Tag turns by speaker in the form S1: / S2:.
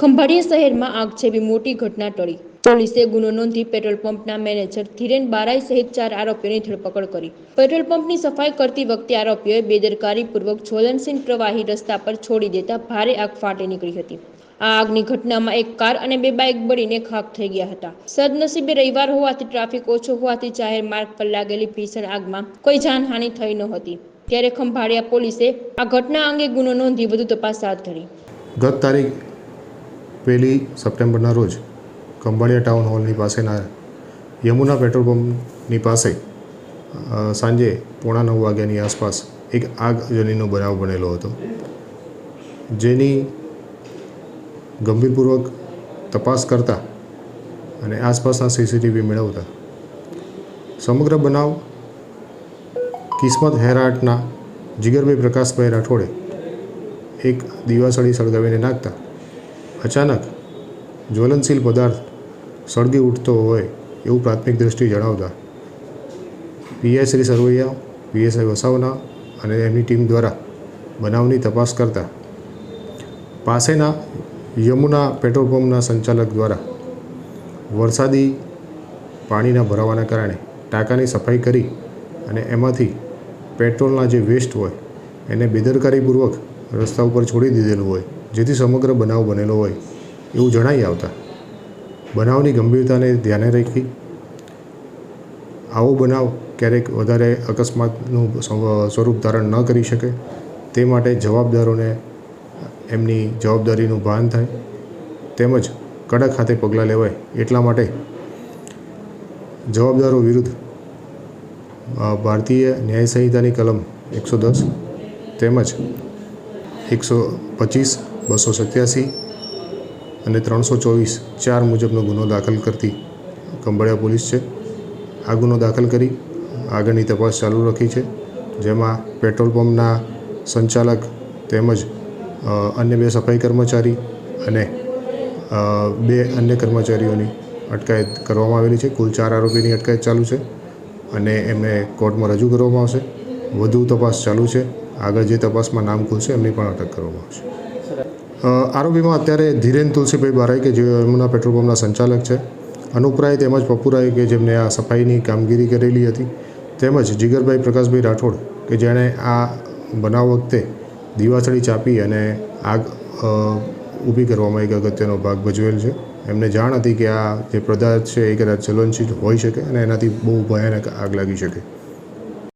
S1: ખંભાળિયા શહેરમાં આગ જેવી મોટી ઘટના ટળી. પોલીસે ગુનો નોંધી પેટ્રોલ પંપના મેનેજર ધીરેન બારાઈ સહિત ચાર આરોપીઓની ધરપકડ કરી. પેટ્રોલ પંપની સફાઈ કરતી વખતે આરોપીઓએ બેદરકારીપૂર્વક જ્વલનશીલ પ્રવાહી રસ્તા પર છોડી દેતા ભારે આગ ફાટી નીકળી હતી. આ આગની ઘટનામાં એક કાર અને બે બાઇક બળીને ખાખ થઈ ગયા હતા. સદનસીબે રવિવાર હોવાથી ટ્રાફિક ઓછો હોવાથી જાહેર માર્ગ પર લાગેલી ભીષણ આગમાં કોઈ જાનહાનિ થઈ નહોતી ત્યારે ખંભાળિયા પોલીસે આ ઘટના અંગે ગુનો નોંધી વધુ તપાસ હાથ ધરી.
S2: ગત તારીખ પહેલી સપ્ટેમ્બરના રોજ ખંભાળિયા ટાઉન હોલની પાસેના યમુના પેટ્રોલ પંપની પાસે સાંજે પોણા નવ વાગ્યાની આસપાસ એક આગજનીનો બનાવ બનેલો હતો. જેની ગંભીરપૂર્વક તપાસ કરતા અને આસપાસના સીસીટીવી મેળવતા સમગ્ર બનાવ કિસ્મત હેરાટના જીગરભાઈ પ્રકાશભાઈ રાઠોડે એક દિવાસળી સળગાવીને નાખતા અચાનક જ્વલનશીલ પદાર્થ સળગી ઉઠતો હોય એવું પ્રાથમિક દૃષ્ટિ જણાવતા પીઆઈ શ્રી સરવૈયા, પીએસઆઈ વસાવના અને એમની ટીમ દ્વારા બનાવની તપાસ કરતા પાસેના યમુના પેટ્રોલ પંપના સંચાલક દ્વારા વરસાદી પાણીના ભરાવાના કારણે ટાંકાની સફાઈ કરી અને એમાંથી પેટ્રોલના જે વેસ્ટ હોય એને બેદરકારીપૂર્વક રસ્તા ઉપર છોડી દીધેલું હોય. જેથી સમગ્ર બનાવ બનેલો હોય, એવું જણાઈ આવતા. બનાવની ગંભીરતાને ધ્યાને રાખી આવો બનાવ ક્યારેક વધારે અકસ્માતનું સ્વરૂપ ધારણ ન કરી શકે, તે માટે જવાબદારોને એમની જવાબદારીનું ભાન થાય. તેમજ કડક હાથે પગલાં લેવાય, એટલા માટે જવાબદારો વિરુદ્ધ ભારતીય ન્યાય સંહિતાની કલમ એકસો દસ તેમજ એકસો પચીસ બસો સત્યાસી અને ત્રણસો ચોવીસ ચાર મુજબનો ગુનો દાખલ કરતી કંબળિયા પોલીસ છે. આ ગુનો દાખલ કરી આગળની તપાસ ચાલુ રાખી છે, જેમાં પેટ્રોલ પંપના સંચાલક તેમજ અન્ય બે સફાઈ કર્મચારી અને બે અન્ય કર્મચારીઓની અટકાયત કરવામાં આવેલી છે. કુલ ચાર આરોપીની અટકાયત ચાલુ છે અને એમને કોર્ટમાં રજૂ કરવામાં આવશે. વધુ તપાસ ચાલુ છે. આગળ જે તપાસમાં નામ ખુલશે એમની પણ અટક કરવામાં આવશે. આરોપીમાં અત્યારે ધીરેન તુલસીભાઈ બારાઈ કે જે યમુના પેટ્રોલ પંપના સંચાલક છે. અનુપરાય તેમજ પપુરાય કે જેમને આ સફાઈની કામગીરી કરેલી હતી. તેમજ જીગરભાઈ પ્રકાશભાઈ રાઠોડ કે જેણે આ બનાવ વખતે દીવાસળી ચાપી અને આગ ઊભી કરવામાં એક અગત્યનો ભાગ ભજવેલ છે. એમને જાણ હતી કે આ જે પદાર્થ છે એ કદાચ જ્વલનશીલ હોઈ શકે અને એનાથી બહુ ભયાનક આગ લાગી શકે.